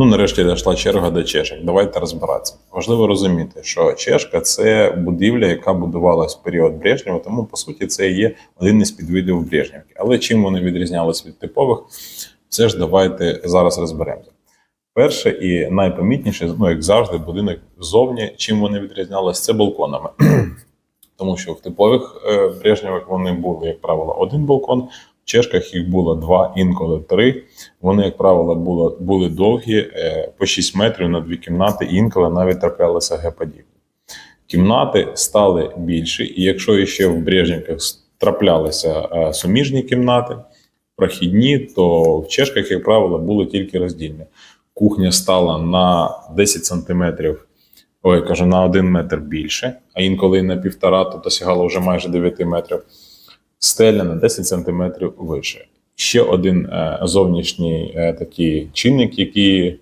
Ну, нарешті дійшла черга до чешок. Давайте розбиратися. Важливо розуміти, що чешка це будівля, яка будувалась в період Брежнєва, тому по суті це є один із підвидів Брежнівки. Але чим вони відрізнялись від типових, все ж давайте зараз розберемося. Перше і найпомітніше, ну як завжди, будинок ззовні, чим вони відрізнялись, це балконами. Тому що в типових е, вони були, як правило, один балкон, чешках їх було два, інколи три. Вони, як правило, було, були довгі, е, по 6 метрів на дві кімнати, інколи навіть траплялися Г-подібні. Кімнати стали більші, і якщо ще в Брежнівках траплялися е, суміжні кімнати, прохідні, то в чешках, як правило, були тільки роздільні. Кухня стала на 10 сантиметрів, ой, кажу, на 1 метр більше, а інколи на півтора, то досягало вже майже 9 метрів. Стеля на 10 сантиметрів вище. Ще один е, зовнішній е, такий чинник, який